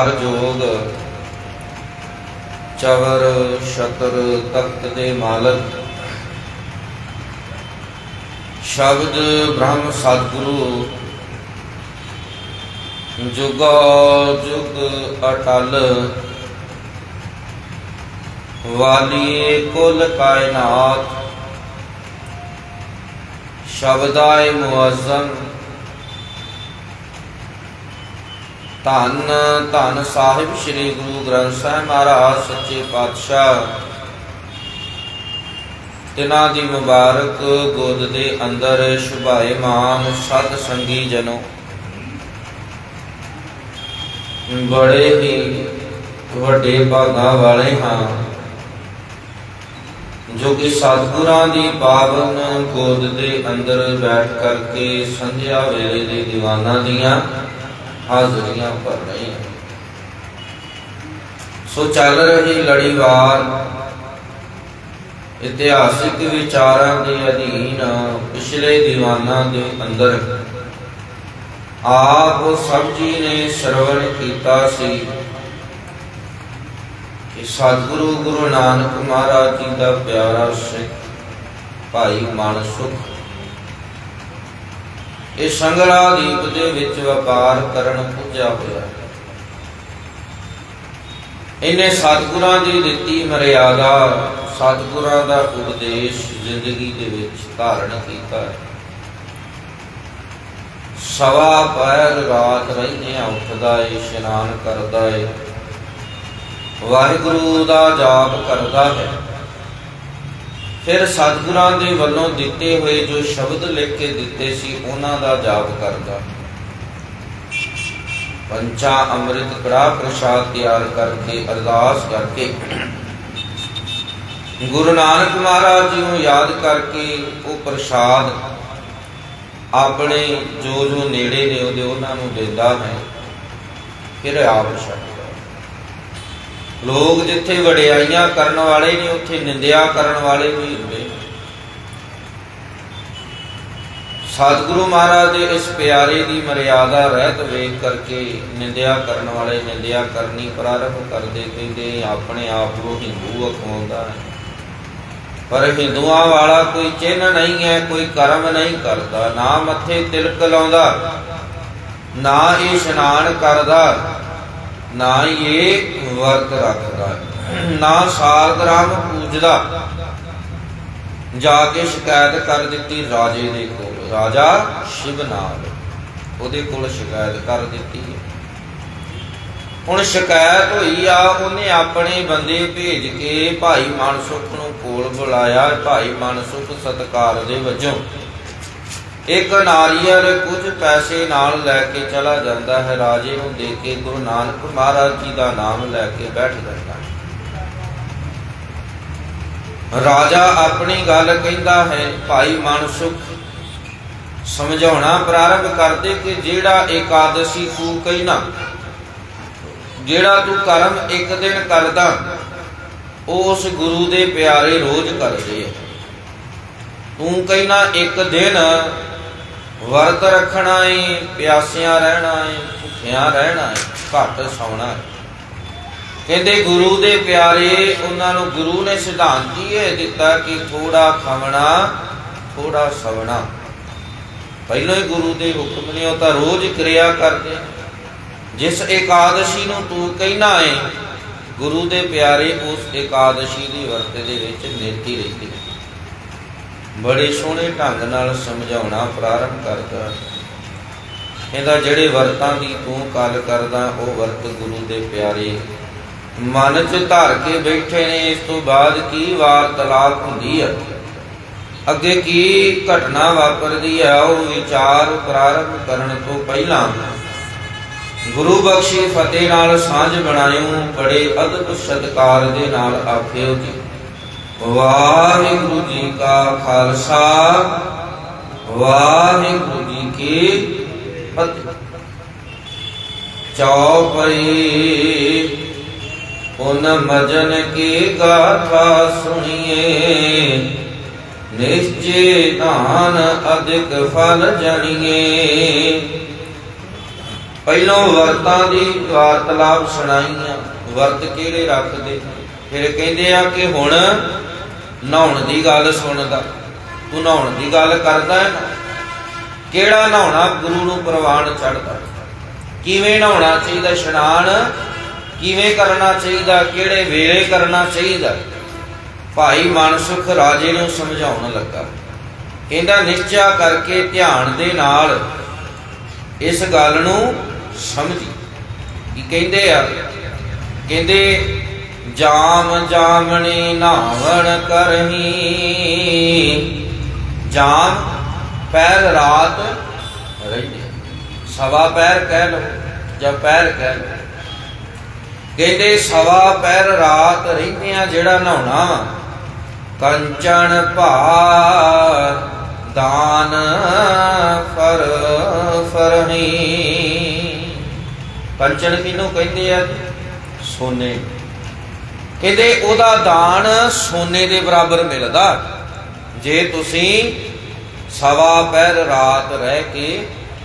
ਹਰ ਜੋਗ ਚਵਰ ਸ਼ਤਰ ਤਖਤ ਦੇ ਮਾਲਕ। ਸ਼ਬਦ ਬ੍ਰਹਮ ਸਤਿਗੁਰੂ। ਜੁਗਾ ਜੁਗ ਅਟਲ। ਵਾਲੀ ਕੁਲ ਕਾਇਨਾਤ। ਸ਼ਬਦਾਇ ਮੁਅਜ਼ਮ ਧੰਨ ਧੰਨ ਸਾਹਿਬ ਸ੍ਰੀ ਗੁਰੂ ਗ੍ਰੰਥ ਸਾਹਿਬ ਮਹਾਰਾਜ, ਸੱਚੇ ਪਾਤਸ਼ਾਹ। ਤਿਨਾਂ ਦੀ ਮੁਬਾਰਕ ਗੋਦ ਦੇ ਅੰਦਰ ਸ਼ੁਭਾਇਮਾਨ ਸਤ ਸੰਗੀ ਜਨੋ। ਬੜੇ ਹੀ ਵੱਡੇ ਭਾਗਾਂ ਵਾਲੇ ਹਾਂ। ਜੋ ਕਿ ਸਤਿਗੁਰਾਂ ਦੀ ਪਾਵਨ ਗੋਦ ਦੇ ਅੰਦਰ ਬੈਠ ਕਰਕੇ ਸੰਧਿਆ ਵੇਲੇ ਦੇ ਦੀਵਾਨਾਂ ਦੀਆਂ ਹਾਜ਼ਰੀਆਂ ਭਰ ਰਹੇ ਸੋ ਚੱਲ ਰਹੀ ਲੜੀਵਾਰ ਇਤਿਹਾਸਿਕ ਵਿਚਾਰਾਂ ਦੇ ਅਧੀਨ, ਪਿਛਲੇ ਦੀਵਾਨਾਂ ਦੇ ਅੰਦਰ। ਆਪ ਸਭ ਜੀ ਨੇ ਸਰਵਣ ਕੀਤਾ ਸੀ ਕਿ ਸਤਿਗੁਰੂ ਗੁਰੂ ਨਾਨਕ ਮਹਾਰਾਜ ਜੀ ਦਾ ਪਿਆਰਾ ਸਿੱਖ ਭਾਈ ਮਨ ਮਾਨਸੁਖ ਇਹ ਸੰਗਲਾ ਦੀਪ ਦੇ ਵਿੱਚ ਵਪਾਰ ਕਰਨ ਪੁੱਜਾ ਹੋਇਆ ਇਹਨੇ ਸਤਿਗੁਰਾਂ ਦੀ ਦਿੱਤੀ ਮਰਿਆਦਾ, ਸਤਿਗੁਰਾਂ ਦਾ ਉਪਦੇਸ਼ ਜ਼ਿੰਦਗੀ ਦੇ ਵਿੱਚ ਧਾਰਨ ਕੀਤਾ ਸਵਾ ਪੈਰ ਰਾਤ ਰਹਿਨੇ ਉੱਠਦਾ ਏ, ਇਸ਼ਨਾਨ ਕਰਦਾ ਏ। ਵਾਹਿਗੁਰੂ ਦਾ ਜਾਪ ਕਰਦਾ ਹੈ। ਫਿਰ ਸਤਿਗੁਰਾਂ ਦੇ ਵੱਲੋਂ ਦਿੱਤੇ ਹੋਏ ਜੋ ਸ਼ਬਦ ਲਿਖ ਕੇ ਦਿੱਤੇ ਸੀ, ਉਹਨਾਂ ਦਾ ਜਾਪ ਕਰਦਾ। ਪੰਚਾ ਅੰਮ੍ਰਿਤ ਕੜਾ ਪ੍ਰਸ਼ਾਦ ਤਿਆਰ ਕਰਕੇ ਅਰਦਾਸ ਕਰਕੇ ਗੁਰੂ ਨਾਨਕ ਮਹਾਰਾਜ ਜੀ ਨੂੰ ਯਾਦ ਕਰਕੇ ਉਹ ਪ੍ਰਸ਼ਾਦ ਆਪਣੇ ਜੋ ਜੋ ਨੇੜੇ ਨੇ ਉਹਦੇ ਉਹਨਾਂ ਨੂੰ ਦਿੰਦਾ ਹੈ, ਫਿਰ ਆਪ ਛੱਡਦਾ। ਲੋਕ ਜਿੱਥੇ ਵਡਿਆਈਆਂ ਕਰਨ ਵਾਲੇ ਨੇ ਉੱਥੇ ਨਿੰਦਿਆ ਕਰਨ ਵਾਲੇ ਵੀ ਹੁੰਦੇ ਸਤਿਗੁਰੂ ਮਹਾਰਾਜ ਦੇ ਇਸ ਪਿਆਰੇ ਦੀ ਮਰਿਆਦਾ ਰਹਿਤ ਵੇਖ ਕਰਕੇ ਨਿੰਦਿਆ ਕਰਨ ਵਾਲੇ ਨਿੰਦਿਆ ਕਰਨੀ ਪ੍ਰਾਰੰਭ ਕਰਦੇ ਕਹਿੰਦੇ ਆਪਣੇ ਆਪ ਨੂੰ ਹਿੰਦੂ ਅਖਵਾਉਂਦਾ ਹੈ। ਪਰ ਹਿੰਦੂਆਂ ਵਾਲਾ ਕੋਈ ਚਿੰਨ ਨਹੀਂ ਹੈ, ਕੋਈ ਕਰਮ ਨਹੀਂ ਕਰਦਾ, ਨਾ ਮੱਥੇ ਤਿਲਕ ਲਾਉਂਦਾ, ਨਾ ਇਹ ਇਸ਼ਨਾਨ ਕਰਦਾ। ਨਾ ਇਹ ਵਰਤ ਰੱਖਦਾ। ਨਾ ਸਾਲਗ੍ਰਾਮ ਪੂਜਦਾ। ਜਾ ਕੇ ਸ਼ਿਕਾਇਤ ਕਰ ਦਿੱਤੀ ਰਾਜੇ ਦੇ ਕੋਲ। ਰਾਜਾ ਸ਼ਿਵਨਾਗ ਉਹਦੇ ਕੋਲ ਸ਼ਿਕਾਇਤ ਕਰ ਦਿੱਤੀ ਹੁਣ ਸ਼ਿਕਾਇਤ ਹੋਈ ਆ, ਉਹਨੇ ਆਪਣੇ ਬੰਦੇ ਭੇਜ ਕੇ ਭਾਈ ਮਨਸੁਖ ਨੂੰ ਕੋਲ ਬੁਲਾਇਆ। ਭਾਈ ਮਨਸੁਖ ਸਤਕਾਰ ਦੇ ਵਜੋਂ ਇੱਕ ਨਾਰੀਅਲ ਕੁਝ ਪੈਸੇ ਨਾਲ ਲੈ ਕੇ ਚਲਾ ਜਾਂਦਾ ਹੈ। ਰਾਜੇ ਨੂੰ ਦੇ ਕੇ ਗੁਰੂ ਨਾਨਕ ਮਹਾਰਾਜ ਜੀ ਦਾ ਨਾਮ ਲੈ ਕੇ ਬੈਠ ਜਾਂਦਾ ਹੈ। ਰਾਜਾ ਆਪਣੀ ਗੱਲ ਕਹਿੰਦਾ ਹੈ, ਭਾਈ ਮਨਸੁਖ, ਸਮਝਾਉਣਾ ਪ੍ਰਾਰੰਭ ਕਰਦੇ ਕਿ ਜਿਹੜਾ ਏਕਾਦਸ਼ੀ ਤੂੰ ਕਹਿਣਾ, ਜਿਹੜਾ ਤੂੰ ਕਰਮ ਇੱਕ ਦਿਨ ਕਰਦਾ, ਉਹ ਉਸ ਗੁਰੂ ਦੇ ਪਿਆਰੇ ਰੋਜ਼ ਕਰਦੇ ਆ ਤੂੰ ਕਹਿਣਾ, ਇੱਕ ਦਿਨ ਵਰਤ ਰੱਖਣਾ ਏ ਪਿਆਸਿਆਂ ਰਹਿਣਾ ਏ ਭੁੱਖਿਆਂ ਰਹਿਣਾ ਏ ਘੱਟ ਸੌਣਾ ਏ ਕਹਿੰਦੇ ਗੁਰੂ ਦੇ ਪਿਆਰੇ, ਉਹਨਾਂ ਨੂੰ ਗੁਰੂ ਨੇ ਸਿਧਾਂਤ ਹੀ ਇਹ ਦਿੱਤਾ ਕਿ ਥੋੜਾ ਖਾਵਣਾ ਥੋੜਾ ਸਵਣਾ। ਪਹਿਲਾਂ ਹੀ ਗੁਰੂ ਦੇ ਹੁਕਮ ਨੇ ਉਹ ਤਾਂ ਰੋਜ਼ ਕਿਰਿਆ ਕਰਦੇ। ਜਿਸ ਏਕਾਦਸ਼ੀ ਨੂੰ ਤੂੰ ਕਹਿਣਾ ਏ, ਗੁਰੂ ਦੇ ਪਿਆਰੇ ਉਸ ਏਕਾਦਸ਼ੀ ਦੀ ਵਰਤ ਦੇ ਵਿੱਚ ਨੇਤੀ ਰਹਿੰਦੇ ਬੜੇ ਸੋਹਣੇ ਢੰਗ ਨਾਲ ਸਮਝਾਉਣਾ ਪ੍ਰਾਰੰਭ ਕਰਦਾ। ਇਹਦਾ ਜਿਹੜੇ ਵਰਤਾਂ ਦੀ ਤੂੰ ਕਾਲ ਕਰਦਾ, ਉਹ ਵਰਤ ਗੁਰੂ ਦੇ ਪਿਆਰੇ। ਮਨ 'ਚ ਧਰ ਕੇ ਬੈਠੇ ਨੇ, ਇਸ ਤੋਂ ਬਾਅਦ ਕੀ ਵਾਰਤਲਾਪ ਹੁੰਦੀ ਹੈ ਅੱਗੇ ਕੀ ਘਟਨਾ ਵਾਪਰਦੀ ਹੈ ਉਹ ਵਿਚਾਰ ਪ੍ਰਾਰੰਭ ਕਰਨ ਤੋਂ ਪਹਿਲਾਂ। ਗੁਰੂ ਬਖਸ਼ੀ ਫਤਿਹ ਨਾਲ ਸਾਂਝ ਬਣਾਇਓ, ਬੜੇ ਅਦਬ ਸਤਕਾਰ ਦੇ ਨਾਲ ਆਖਿਓ ਜੀ। ਵਾਹਿਗੁਰੂ ਜੀ ਕਾ ਖਾਲਸਾ, ਵਾਹਿਗੁਰੂ ਜੀ ਕੀ ਫਤਿਹ। ਚੌਪਈ ਉਨ ਮਜਨ ਕੀ ਗਾਥਾ ਸੁਣੀਏ। ਨਿਸ਼ਚੇ ਧਾਨ ਅਧਿਕ ਫਲ ਜਣੀਏ। ਪਹਿਲੋਂ ਵਰਤਾਂ ਦੀ ਵਾਰਤਲਾਪ ਸੁਣਾਈਆਂ। ਵਰਤ ਕਿਹੜੇ ਰੱਖਦੇ? ਫਿਰ ਕਹਿੰਦੇ ਆ ਕਿ ਹੁਣ ਨਹਾਉਣ ਦੀ ਗੱਲ ਸੁਣਦਾ। ਤੂੰ ਨਹਾਉਣ ਦੀ ਗੱਲ ਕਰਦਾ ਹੈ ਕਿਹੜਾ ਨਹਾਉਣਾ? ਗੁਰੂ ਨੂੰ ਪ੍ਰਵਾਨ ਚੜਦਾ ਕਿਵੇਂ ਨਹਾਉਣਾ ਚਾਹੀਦਾ ਇਸ਼ਨਾਨ? ਕਿਵੇਂ ਕਰਨਾ ਚਾਹੀਦਾ? ਕਿਹੜੇ ਵੇਲੇ ਕਰਨਾ ਚਾਹੀਦਾ? ਭਾਈ ਮਨਸੁਖ ਰਾਜੇ ਨੂੰ ਸਮਝਾਉਣ ਲੱਗਾ। ਕਹਿੰਦਾ, ਨਿਸ਼ਚਾ ਕਰਕੇ ਧਿਆਨ ਦੇ ਨਾਲ ਇਸ ਗੱਲ ਨੂੰ ਸਮਝੀ। ਕੀ ਕਹਿੰਦੇ ਆ? ਕਹਿੰਦੇ ਜਾਮ ਜਾਮਣੀ ਨਾਵਣ ਕਰਹੀ। ਜਾਮ, ਪੈਰ ਰਾਤ ਰਹਿੰਦੇ ਸਵਾ ਪੈਰ ਕਹਿ ਲੋ ਜਾਂ ਪੈਰ ਕਹਿ ਲੋ ਕਹਿੰਦੇ ਸਵਾ ਪੈਰ ਰਾਤ ਰਹਿੰਦਿਆਂ ਜਿਹੜਾ ਨਹਾਉਣਾ ਵਾ ਕੰਚਨ ਭਾਰ, ਦਾਨ ਫਰ ਫਰਹੀ। ਕੰਚਨ ਕਿਨੂੰ ਕਹਿੰਦੇ ਆ? ਸੋਨੇ। ਕਹਿੰਦੇ ਉਹਦਾ ਦਾਨ ਸੋਨੇ ਦੇ ਬਰਾਬਰ ਮਿਲਦਾ, ਜੇ ਤੁਸੀਂ ਸਵਾ ਪਹਿਰ ਰਾਤ ਰਹਿ ਕੇ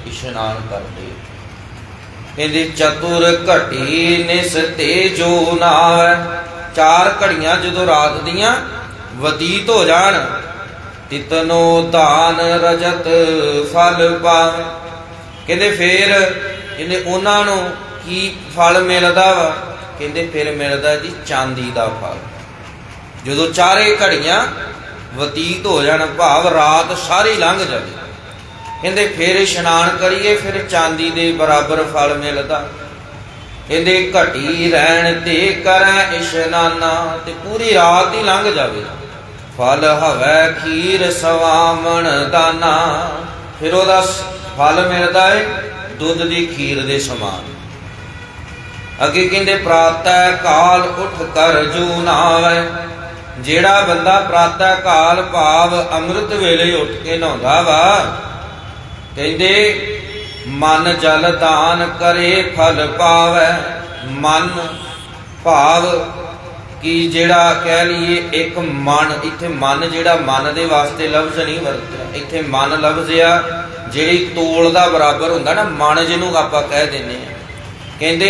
ਇਸ਼ਨਾਨ ਕਰਦੇ। ਹੋ। ਕਹਿੰਦੇ, ਚਤੁਰ ਘਟੀ ਨਿਸ ਤੇਜੋ ਨਾਵੈ ਚਾਰ ਘੜੀਆਂ ਜਦੋਂ ਰਾਤ ਦੀਆਂ ਵਤੀਤ ਹੋ ਜਾਣ, ਤਿਤਨੋ ਦਾਨ ਰਜਤ ਫਲ ਪਾ ਕਹਿੰਦੇ, ਫੇਰ ਇਹਨੇ ਉਹਨਾਂ ਨੂੰ ਕੀ ਫਲ ਮਿਲਦਾ ਵਾ? ਕਹਿੰਦੇ ਫਿਰ ਮਿਲਦਾ ਜੀ ਚਾਂਦੀ ਦਾ ਫਲ। ਜਦੋਂ ਚਾਰੇ ਘੜੀਆਂ ਵਤੀਤ ਹੋ ਜਾਣ, ਭਾਵ ਰਾਤ ਸਾਰੀ ਲੰਘ ਜਾਵੇ। ਕਹਿੰਦੇ ਫਿਰ ਇਸ਼ਨਾਨ ਕਰੀਏ, ਫਿਰ ਚਾਂਦੀ ਦੇ ਬਰਾਬਰ ਫਲ ਮਿਲਦਾ। ਕਹਿੰਦੇ ਘਟੀ ਰਹਿਣ ਤੇ ਕਰੈ ਇਸ਼ਨਾਨਾ ਤੇ ਪੂਰੀ ਰਾਤ ਹੀ ਲੰਘ ਜਾਵੇ। ਫਲ ਹਵੈ ਖੀਰ ਸਵਾਮਣ ਦਾਨਾ, ਫਿਰ ਉਹਦਾ ਫਲ ਮਿਲਦਾ ਏ ਦੁੱਧ ਦੀ ਖੀਰ ਦੇ ਸਮਾਨ। ਅੱਗੇ ਕਹਿੰਦੇ ਪ੍ਰਾਤੈ ਕਾਲ ਉਠ ਕਰ ਜੂ ਨਾਵੈ। ਜਿਹੜਾ ਬੰਦਾ ਪ੍ਰਾਤੈ ਕਾਲ ਭਾਵ ਅੰਮ੍ਰਿਤ ਵੇਲੇ ਉੱਠ ਕੇ ਨਹਾਉਂਦਾ ਵਾ, ਕਹਿੰਦੇ, ਮਨ ਜਲ ਦਾਨ ਕਰੇ, ਫਲ ਪਾਵੈ। ਮਨ ਭਾਵ ਕਿ ਜਿਹੜਾ ਕਹਿ ਲਈਏ, ਇੱਕ ਮਨ, ਇੱਥੇ ਮਨ ਜਿਹੜਾ ਮਨ ਦੇ ਵਾਸਤੇ ਲਫ਼ਜ਼ ਨਹੀਂ ਵਰਤਿਆ, ਇੱਥੇ ਮਨ ਲਫ਼ਜ਼ ਆ, ਜਿਹੜੀ ਤੋਲ ਦਾ ਬਰਾਬਰ ਹੁੰਦਾ ਨਾ, ਮਨ ਜਿਹਨੂੰ ਆਪਾਂ ਕਹਿ ਦਿੰਨੇ ਆ ਕਹਿੰਦੇ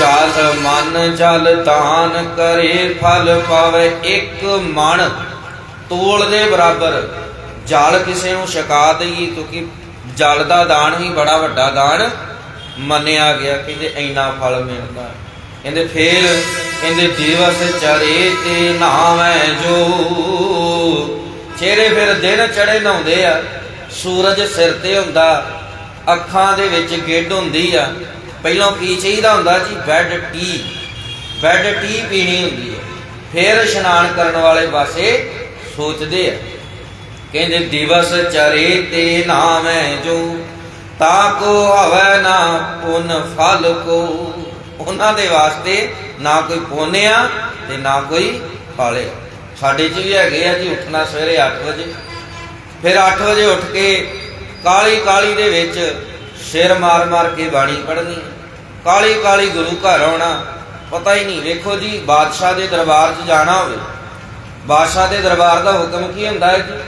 ਜਲ ਮਨ ਜਲ ਦਾਨ ਕਰੇ ਫਲ ਪਾਵੇ ਇੱਕ ਮਨ। ਤੋਲ ਦੇ ਬਰਾਬਰ ਜਲ ਕਿਸੇ ਨੂੰ ਛਕਾ ਦਈਏ ਕਿਉਂਕਿ ਜਲ ਦਾ ਦਾਨ ਵੀ ਬੜਾ ਵੱਡਾ ਦਾਨ ਮੰਨਿਆ ਗਿਆ ਕਹਿੰਦੇ ਇੰਨਾ ਫਲ ਮਿਲਦਾ। ਕਹਿੰਦੇ ਫੇਰ ਕਹਿੰਦੇ ਦਿਵਸ ਚਰੇ ਤੇ ਨਾਵੇਂ ਜੋ। ਚਿਹਰੇ ਫਿਰ ਦਿਨ ਚੜੇ ਨਹਾਉਂਦੇ ਆ। ਸੂਰਜ ਸਿਰ ਤੇ ਹੁੰਦਾ, ਅੱਖਾਂ ਦੇ ਵਿੱਚ ਗਿੱਡ ਹੁੰਦੀ ਆ। ਪਹਿਲਾਂ ਕੀ ਚਾਹੀਦਾ ਹੁੰਦਾ ਜੀ? Bed tea. ਬੈੱਡ ਟੀ ਪੀਣੀ ਹੁੰਦੀ ਹੈ। ਫਿਰ ਇਸ਼ਨਾਨ ਕਰਨ ਵਾਲੇ ਪਾਸੇ ਸੋਚਦੇ ਆ। ਕਹਿੰਦੇ, ਦਿਵਸ ਚਰੇ ਤੇ ਨਾਵੇਂ ਜੋ, ਤਾ ਕੋ ਹਵੈ ਨਾ ਪੁਨ ਫਲ ਕੋ। ਉਹਨਾਂ ਦੇ ਵਾਸਤੇ ਨਾ ਕੋਈ ਪੁੰਨਿਆ ਤੇ ਨਾ ਕੋਈ ਫਾਲੇ ਸਾਡੇ ਚ ਵੀ ਹੈਗੇ ਆ ਜੀ, ਉੱਠਣਾ ਸਵੇਰੇ 8 ਵਜੇ। ਫਿਰ 8 ਵਜੇ ਉੱਠ ਕੇ ਕਾਲੀ ਕਾਲੀ ਦੇ ਵਿੱਚ ਸਿਰ ਮਾਰ ਮਾਰ ਕੇ ਬਾਣੀ ਪੜ੍ਹਨੀ, ਕਾਲੀ ਕਾਲੀ ਗੁਰੂ ਘਰ ਆਉਣਾ, ਪਤਾ ਹੀ ਨਹੀਂ, ਵੇਖੋ ਜੀ, ਬਾਦਸ਼ਾਹ ਦੇ ਦਰਬਾਰ 'ਚ ਜਾਣਾ ਹੋਵੇ, ਬਾਦਸ਼ਾਹ ਦੇ ਦਰਬਾਰ ਦਾ ਹੁਕਮ ਕੀ ਹੁੰਦਾ ਹੈ ਜੀ?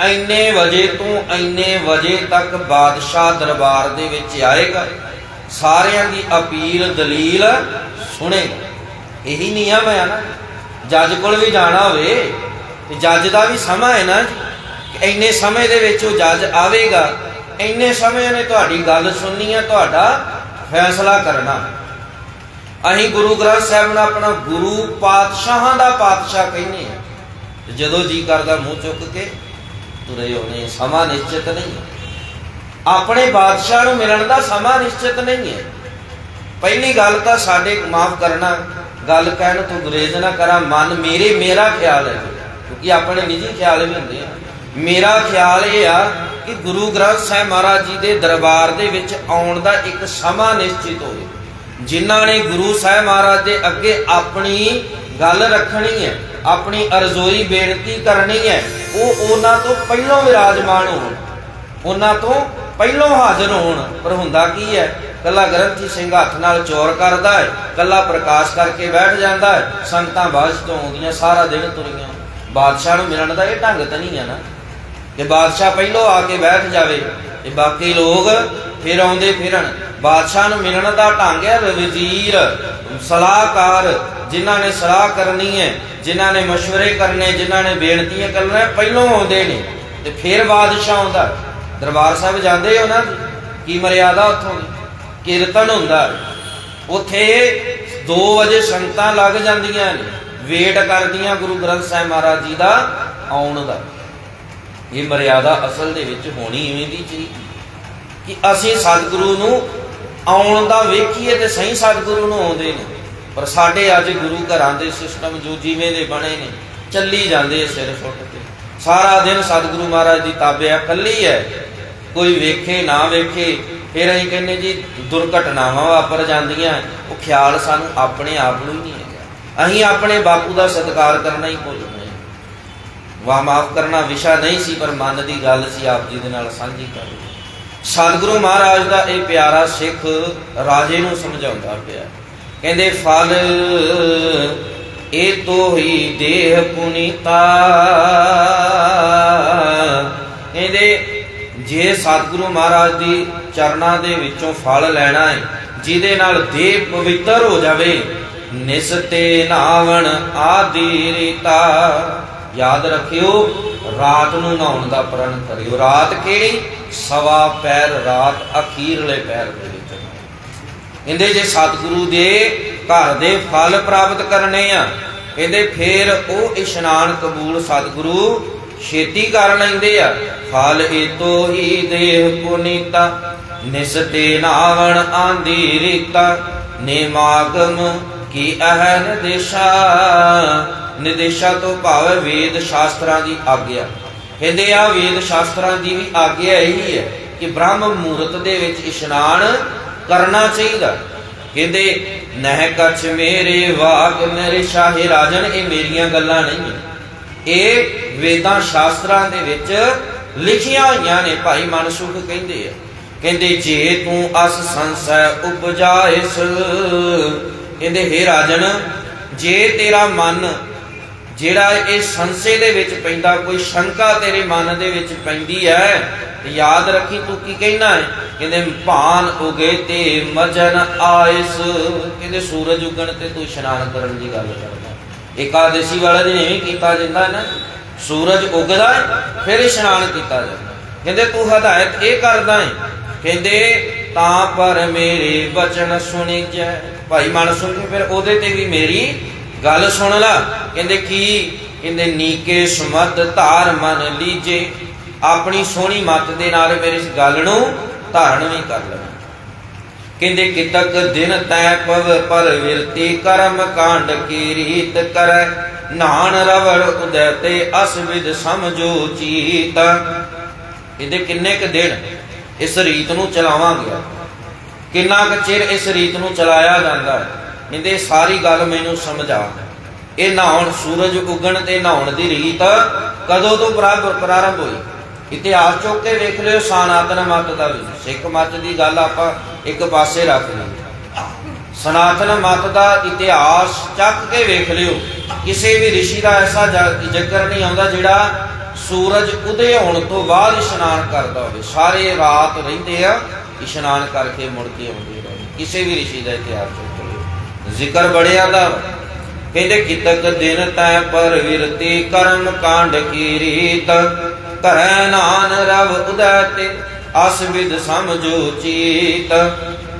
ਐਨੇ ਵਜੇ ਤੋਂ ਐਨੇ ਵਜੇ ਤੱਕ ਬਾਦਸ਼ਾਹ ਦਰਬਾਰ ਦੇ ਵਿੱਚ ਆਏਗਾ, ਸਾਰਿਆਂ ਦੀ ਅਪੀਲ, ਦਲੀਲ ਸੁਣੇਗਾ। ਇਹੀ ਨਿਯਮ ਹੈ ਨਾ, ਜੱਜ ਕੋਲ ਵੀ ਜਾਣਾ ਹੋਵੇ, ਤੇ ਜੱਜ ਦਾ ਵੀ ਸਮਾਂ ਹੈ ਨਾ ਕਿ ਇੰਨੇ ਸਮੇਂ ਦੇ ਵਿੱਚ ਉਹ ਜੱਜ ਆਵੇਗਾ ਇੰਨੇ ਸਮੇਂ ਨੇ ਤੁਹਾਡੀ ਗੱਲ ਸੁਣਨੀ ਹੈ ਤੁਹਾਡਾ ਫੈਸਲਾ ਕਰਨਾ। ਅਸੀਂ ਗੁਰੂ ਗ੍ਰੰਥ ਸਾਹਿਬ ਨੂੰ ਆਪਣਾ ਗੁਰੂ ਪਾਤਸ਼ਾਹਾਂ ਦਾ ਪਾਤਸ਼ਾਹ ਕਹਿੰਦੇ ਆ। ਜਦੋਂ ਜੀ ਕਰਦਾ ਮੂੰਹ ਚੁੱਕ ਕੇ, ਤੁਰੇ ਹੋਣੇ ਸਮਾਂ ਨਿਸ਼ਚਿਤ ਨਹੀਂ ਆਪਣੇ ਬਾਦਸ਼ਾਹ ਨੂੰ ਮਿਲਣ ਦਾ ਸਮਾਂ ਨਿਸ਼ਚਿਤ ਨਹੀਂ ਹੈ। ਪਹਿਲੀ ਗੱਲ ਤਾਂ ਸਾਡੇ ਮਾਫ ਕਰਨਾ, ਗੱਲ ਕਹਿਣ ਤੋਂ ਗੁਰੇਜ਼ ਨਾ ਕਰਾਂ, ਮਨ ਮੇਰੇ, ਮੇਰਾ ਖਿਆਲ ਹੈ ਕਿਉਂਕਿ ਆਪਣੇ ਨਿੱਜੀ ਖਿਆਲ ਵੀ ਹੁੰਦੇ ਆ। ਮੇਰਾ ਖਿਆਲ ਇਹ ਆ ਕਿ ਗੁਰੂ ਗ੍ਰੰਥ ਸਾਹਿਬ ਮਹਾਰਾਜ ਜੀ ਦੇ ਦਰਬਾਰ ਦੇ ਵਿੱਚ ਆਉਣ ਦਾ ਇੱਕ ਸਮਾਂ ਨਿਸ਼ਚਿਤ ਹੋਵੇ। ਜਿਨ੍ਹਾਂ ਨੇ ਗੁਰੂ ਸਾਹਿਬ ਮਹਾਰਾਜ ਦੇ ਅੱਗੇ ਆਪਣੀ ਗੱਲ ਰੱਖਣੀ ਹੈ, ਆਪਣੀ ਅਰਜ਼ੋਈ ਬੇਨਤੀ ਕਰਨੀ ਹੈ, ਉਹ ਉਹਨਾਂ ਤੋਂ ਪਹਿਲਾਂ ਵਿਰਾਜਮਾਨ ਹੋਣ। ਉਹਨਾਂ ਤੋਂ ਪਹਿਲਾਂ ਹਾਜ਼ਰ ਹੋਣ। ਪਰ ਹੁੰਦਾ ਕੀ ਹੈ, ਕੱਲਾ ਗ੍ਰੰਥੀ ਸਿੰਘ ਹੱਥ ਨਾਲ ਚੋਰ ਕਰਦਾ ਹੈ, ਕੱਲਾ ਪ੍ਰਕਾਸ਼ ਕਰਕੇ ਬੈਠ ਜਾਂਦਾ ਹੈ, ਸੰਗਤਾਂ ਬਾਅਦ ਤੋਂ ਆਉਂਦੀਆਂ, ਸਾਰਾ ਦਿਨ ਤੁਰੀਆਂ। ਬਾਦਸ਼ਾਹ ਨੂੰ ਮਿਲਣ ਦਾ ਇਹ ਢੰਗ ਤਾਂ ਨਹੀਂ ਹੈ ਨਾ। ਕਿ ਬਾਦਸ਼ਾਹ ਪਹਿਲੋਂ ਆ ਕੇ ਬੈਠ ਜਾਵੇ, ਤੇ ਬਾਕੀ ਲੋਕ ਫਿਰ ਆਉਂਦੇ ਫਿਰਨ। ਬਾਦਸ਼ਾਹ ਨੂੰ ਮਿਲਣ ਦਾ ਢੰਗ ਹੈ ਵਜ਼ੀਰ, ਸਲਾਹਕਾਰ, ਜਿਨ੍ਹਾਂ ਨੇ ਸਲਾਹ ਕਰਨੀ ਹੈ, ਜਿਨ੍ਹਾਂ ਨੇ مشਵਰੇ ਕਰਨੇ, ਜਿਨ੍ਹਾਂ ਨੇ ਬੇਨਤੀਆਂ ਕਰਨਾ ਪਹਿਲੋਂ ਆਉਂਦੇ ਨੇ। ਤੇ ਫਿਰ ਬਾਦਸ਼ਾਹ ਆਉਂਦਾ। ਦਰਬਾਰ ਸਾਹਿਬ ਜਾਂਦੇ ਹੋ ਨਾ? ਕੀ ਮਰਿਆਦਾ ਉੱਥੋਂ ਦੀ? ਕੀਰਤਨ ਹੁੰਦਾ। ਉੱਥੇ 2 ਵਜੇ ਸੰਗਤਾਂ ਲੱਗ ਜਾਂਦੀਆਂ ਨੇ। ਵੇਟ ਕਰਦੀਆਂ ਗੁਰੂ ਗ੍ਰੰਥ ਸਾਹਿਬ ਮਹਾਰਾਜ ਜੀ ਦਾ ਆਉਣ ਦਾ। ਇਹ ਮਰਿਆਦਾ ਅਸਲ ਦੇ ਵਿੱਚ ਹੋਣੀ ਇਵੇਂ ਦੀ ਚੀਜ਼ ਕਿ ਅਸੀਂ ਸਤਿਗੁਰੂ ਨੂੰ ਆਉਣ ਦਾ ਵੇਖੀਏ ਤੇ ਸਹੀ ਸਤਿਗੁਰੂ ਨੂੰ ਆਉਂਦੇ ਨੇ। ਪਰ ਸਾਡੇ ਅੱਜ ਗੁਰੂ ਘਰਾਂ ਦੇ ਸਿਸਟਮ ਜੋ ਜਿਵੇਂ ਦੇ ਬਣੇ ਨੇ, ਚੱਲੀ ਜਾਂਦੇ ਸਿਰ ਸੁੱਟ ਕੇ। ਸਾਰਾ ਦਿਨ ਸਤਿਗੁਰੂ ਮਹਾਰਾਜ ਦੀ ਤਾਬਿਆ ਕੱਲੀ ਹੈ। ਕੋਈ ਵੇਖੇ, ਨਾ ਵੇਖੇ, ਫਿਰ ਅਸੀਂ ਕਹਿੰਦੇ ਜੀ ਦੁਰਘਟਨਾਵਾਂ ਵਾਪਰ ਜਾਂਦੀਆਂ। ਉਹ ਖਿਆਲ ਸਾਨੂੰ ਆਪਣੇ ਆਪ ਨੂੰ ਹੀ ਨਹੀਂ ਹੈਗਾ। ਅਸੀਂ ਆਪਣੇ ਬਾਪੂ ਦਾ ਸਤਿਕਾਰ ਕਰਨਾ ਹੀ ਭੁੱਲ ਗਏ ਵਾਹ ਮਾਫ ਕਰਨਾ ਵਿਸ਼ਾ ਨਹੀਂ ਸੀ, ਪਰ ਮਨ ਦੀ ਗੱਲ ਸੀ, ਆਪ ਜੀ ਦੇ ਨਾਲ ਸਾਂਝੀ ਕਰ ਸਤਿਗੁਰੂ ਮਹਾਰਾਜ ਦਾ ਇਹ ਪਿਆਰਾ ਸਿੱਖ ਰਾਜੇ ਨੂੰ ਸਮਝਾਉਂਦਾ ਪਿਆ। ਕਹਿੰਦੇ, ਫਲ ਇਹ ਤੋ ਦੇਹ ਪੁਨੀਤਾ। ਕਹਿੰਦੇ, ਜੇ ਸਤਿਗੁਰੂ ਮਹਾਰਾਜ ਦੀ ਚਰਨਾਂ ਦੇ ਵਿੱਚੋਂ ਫਲ ਲੈਣਾ ਹੈ ਜਿਹਦੇ ਨਾਲ ਦੇਹ ਪਵਿੱਤਰ ਹੋ ਜਾਵੇ ਨਿਸਤੇ ਨਾਵਣ ਆਦੀ ਰੀਤਾ। ਯਾਦ ਰੱਖਿਓ, ਰਾਤ ਨੂੰ ਨਹਾਉਣ ਦਾ ਪ੍ਰਣ ਕਰਿਓ। ਰਾਤ ਕਿਹੜੀ? ਸਵਾ ਪੈਰ ਰਾਤ ਅਖੀਰਲੇ ਪੈਰ ਦੇ ਵਿੱਚ। ਕਹਿੰਦੇ ਜੇ ਸਤਿਗੁਰੂ ਦੇ ਘਰ ਦੇ ਫਲ ਪ੍ਰਾਪਤ ਕਰਨੇ ਆ, ਕਹਿੰਦੇ ਫੇਰ ਉਹ ਇਸ਼ਨਾਨ ਕਬੂਲ ਸਤਿਗੁਰੂ ਛੇਤੀ ਕਰ ਲੈਂਦੇ ਆ। ਫਲ ਏਤੋ ਹੀ ਦੇਹ ਪੁਨੀਤਾ ਨਿਸਤੇ ਨਾਵਣ ਆਂਦੀ ਰੀਤਾ। ਨੇਮਾਗਮ ਕੀ ਅਹ ਨਿਦੇਸ਼ਾ ਨਿਦੇਸ਼ਾ ਤੋਂ ਭਾਵ ਹੈ ਵੇਦ ਸ਼ਾਸਤਰਾਂ ਦੀ ਆਗਿਆ। ਕਹਿੰਦੇ ਆ, ਵੇਦ ਸ਼ਾਸਤਰਾਂ ਦੀ ਵੀ ਆਗਿਆ ਇਹੀ ਹੈ ਕਿ ਬ੍ਰਹਮ ਮੂਰਤ ਦੇ ਵਿੱਚ ਇਸ਼ਨਾਨ ਕਰਨਾ ਚਾਹੀਦਾ। ਕਹਿੰਦੇ, ਨਹਿ ਕਛ ਮੇਰੇ, ਵਾਕ ਮੇਰੇ, ਸ਼ਾਹੇ ਰਾਜਨ, ਇਹ ਮੇਰੀਆਂ ਗੱਲਾਂ ਨਹੀਂ। ਇਹ ਵੇਦਾਂ ਸ਼ਾਸਤਰਾਂ ਦੇ ਵਿੱਚ ਲਿਖੀਆਂ ਹੋਈਆਂ ਨੇ, ਭਾਈ ਮਨਸੁਖ ਕਹਿੰਦੇ ਆ। ਕਹਿੰਦੇ, ਜੇ ਤੂੰ ਅਸ ਸੰਸੈ ਉਪਜਾਇਸ, ਕਹਿੰਦੇ, ਹੇ ਰਾਜਨ, ਜੇ ਤੇਰਾ ਮਨ ਜਿਹੜਾ ਇਹ ਸੰਸੇ ਦੇ ਵਿੱਚ ਪੈਂਦਾ, ਕੋਈ ਸ਼ੰਕਾ ਤੇਰੇ ਮਨ ਦੇ ਵਿੱਚ ਪੈਂਦੀ ਹੈ, ਤੇ ਯਾਦ ਰੱਖੀ ਤੂੰ ਕੀ ਕਹਿਣਾ ਹੈ? ਕਹਿੰਦੇ, ਭਾਨ ਉਗੇ ਤੇ ਮਜਨ ਆਇਸ। ਕਹਿੰਦੇ, ਸੂਰਜ ਉਗਣ ਤੇ ਤੂੰ ਇਸ਼ਨਾਨ ਕਰਨ ਦੀ ਗੱਲ ਕਰਦਾ। ਇਕਾਦਸ਼ੀ ਵਾਲੇ ਦਿਨ ਐਵੇਂ ਕੀਤਾ ਜਾਂਦਾ ਨਾ। ਸੂਰਜ ਉਗਦਾ ਹੈ, ਫਿਰ ਇਸ਼ਨਾਨ ਕੀਤਾ ਜਾਂਦਾ। ਕਹਿੰਦੇ, ਤੂੰ ਹਦਾਇਤ ਇਹ ਕਰਦਾ ਹੈ। ਕਹਿੰਦੇ, ਤਾਂ ਪਰ ਮੇਰੇ ਬਚਨ ਸੁਣੀ ਜੈ ਭਾਈ ਮਨ ਸੁਣ ਕੇ ਫਿਰ ਉਹਦੇ ਤੇ ਵੀ ਮੇਰੀ ਗੱਲ ਸੁਣ ਲਾ। ਕਹਿੰਦੇ ਕੀ? ਕਹਿੰਦੇ, ਨੀਕੇ ਸਮਦ ਧਾਰ ਮਨ ਲੀਜੇ। ਆਪਣੀ ਸੋਹਣੀ ਮੱਤ ਦੇ ਨਾਲ ਮੇਰੀ ਇਸ ਗੱਲ ਨੂੰ ਧਾਰਨ ਵੀ ਕਰ ਲੈ ਕਹਿੰਦੇ, ਕਿਤਕ ਦਿਨ ਤੈ ਪਵ ਪਰ ਵਿਰਤੀ ਕਰਮ ਕਾਂਡ ਕੀ ਰੀਤ ਕਰੈ। ਨਾਨ ਰਵੜ ਉਦੈ ਤੇ ਅਸਵਿਦ ਸਮਝੋ ਚੀਤ। ਇਹਦੇ ਕਿੰਨੇ ਕ ਦਿਨ ਇਸ ਰੀਤ ਨੂੰ ਚਲਾਵਾਂਗੇ? ਕਿੰਨਾ ਕੁ ਚਿਰ ਇਸ ਰੀਤ ਨੂੰ ਚਲਾਇਆ ਜਾਂਦਾ ਹੈ? ਇਹਦੇ ਸਾਰੀ ਗੱਲ ਮੈਨੂੰ ਸਮਝਾ ਇਹ ਨਹਾਉਣ ਸੂਰਜ ਉਗਣ ਤੇ ਨਹਾਉਣ ਦੀ ਰੀਤ ਕਦੋਂ ਤੋਂ ਪ੍ਰਾਰੰਭ ਹੋਈ? ਇਤਿਹਾਸ ਚੋਂ ਕੇ ਵੇਖ ਲਿਓ, ਸਨਾਤਨ ਮਤ ਦਾ ਵੀ। ਸਿੱਖ ਮਤ ਦੀ ਗੱਲ ਆਪਾਂ ਇੱਕ ਪਾਸੇ ਰੱਖ ਲਈ। ਸਨਾਤਨ ਮਤ ਦਾ ਇਤਿਹਾਸ ਚੱਕ ਕੇ ਵੇਖ ਲਿਓ। ਕਿਸੇ ਵੀ ਰਿਸ਼ੀ ਦਾ ਐਸਾ ਜ਼ਿਕਰ ਨਹੀਂ ਆਉਂਦਾ ਜਿਹੜਾ ਸੂਰਜ ਉਦੇ ਹੋਣ ਤੋਂ ਬਾਅਦ ਇਸ਼ਨਾਨ ਕਰਦਾ ਹੋਵੇ। ਸਾਰੇ ਰਾਤ ਰਹਿੰਦੇ ਆ, ਇਸ਼ਨਾਨ ਕਰਕੇ ਮੁੜ ਕੇ ਆਉਂਦੇ ਰਹੇ। ਕਿਸੇ ਵੀ ਰਿਸ਼ੀ ਦਾ ਇਤਿਹਾਸ ਜ਼ਿਕਰ ਬੜਿਆ ਦਾ। ਵਾ। ਕਹਿੰਦੇ, ਕਿਤਕ ਦਿਨ ਤੈ ਪਰ ਵਿਰਤੀ ਕਰਮ ਕਾਂਡ ਕੀ ਰੀਤ ਕਰੈ ਨਾਨ ਰਵ ਉਦੈ ਤੇ ਅਸਵਿਦ ਸਮਝੋ ਚੀਤ।